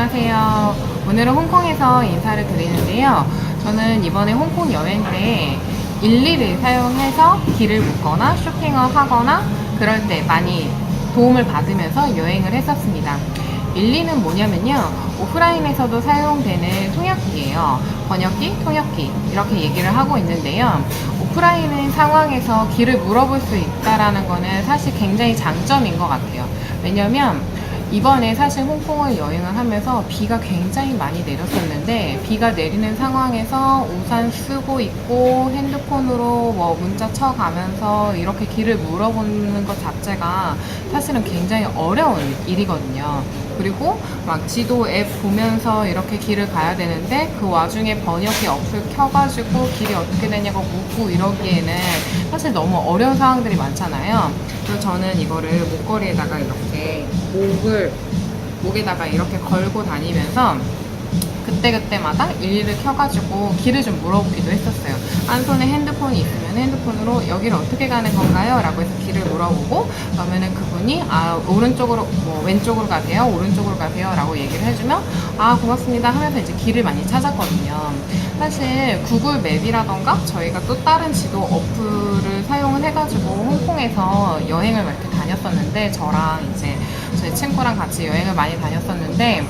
안녕하세요. 오늘은 홍콩에서 인사를 드리는데요. 저는 이번에 홍콩 여행 때 일리를 사용해서 길을 묻거나 쇼핑을 하거나 그럴 때 많이 도움을 받으면서 여행을 했었습니다. 일리는 뭐냐면요. 오프라인에서도 사용되는 통역기예요. 번역기, 통역기 이렇게 얘기를 하고 있는데요. 오프라인 상황에서 길을 물어볼 수 있다라는 거는 사실 굉장히 장점인 것 같아요. 왜냐면 이번에 사실 홍콩을 여행을 하면서 비가 굉장히 많이 내렸었는데 비가 내리는 상황에서 우산 쓰고 있고 핸드폰으로 뭐 문자 쳐가면서 이렇게 길을 물어보는 것 자체가 사실은 굉장히 어려운 일이거든요. 그리고 막 지도 앱 보면서 이렇게 길을 가야 되는데 그 와중에 번역기 어플 켜가지고 길이 어떻게 되냐고 묻고 이러기에는 사실 너무 어려운 상황들이 많잖아요. 그래서 저는 이거를 목걸이에다가 이렇게 목을 목에다가 이렇게 걸고 다니면서 그때그때마다 일일을 켜가지고 길을 좀 물어보기도 했었어요. 한 손에 핸드폰이 있으면 핸드폰으로 여기를 어떻게 가는 건가요? 라고 해서 길을 물어보고 분이 아 오른쪽으로 뭐 왼쪽으로 가세요? 오른쪽으로 가세요? 라고 얘기를 해주면 아 고맙습니다 하면서 이제 길을 많이 찾았거든요. 사실 구글 맵이라던가 저희가 또 다른 지도 어플을 사용을 해가지고 홍콩에서 여행을 막 이렇게 다녔었는데 저랑 이제 저희 친구랑 같이 여행을 많이 다녔었는데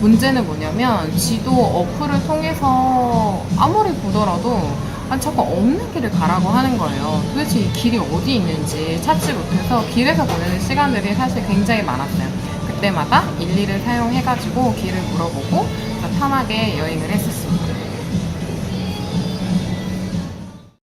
문제는 뭐냐면 지도 어플을 통해서 아무리 보더라도 아니 자꾸 없는 길을 가라고 하는 거예요. 도대체 이 길이 어디 있는지 찾지 못해서 길에서 보내는 시간들이 사실 굉장히 많았어요. 그때마다 일리를 사용해가지고 길을 물어보고 편하게 여행을 했었습니다.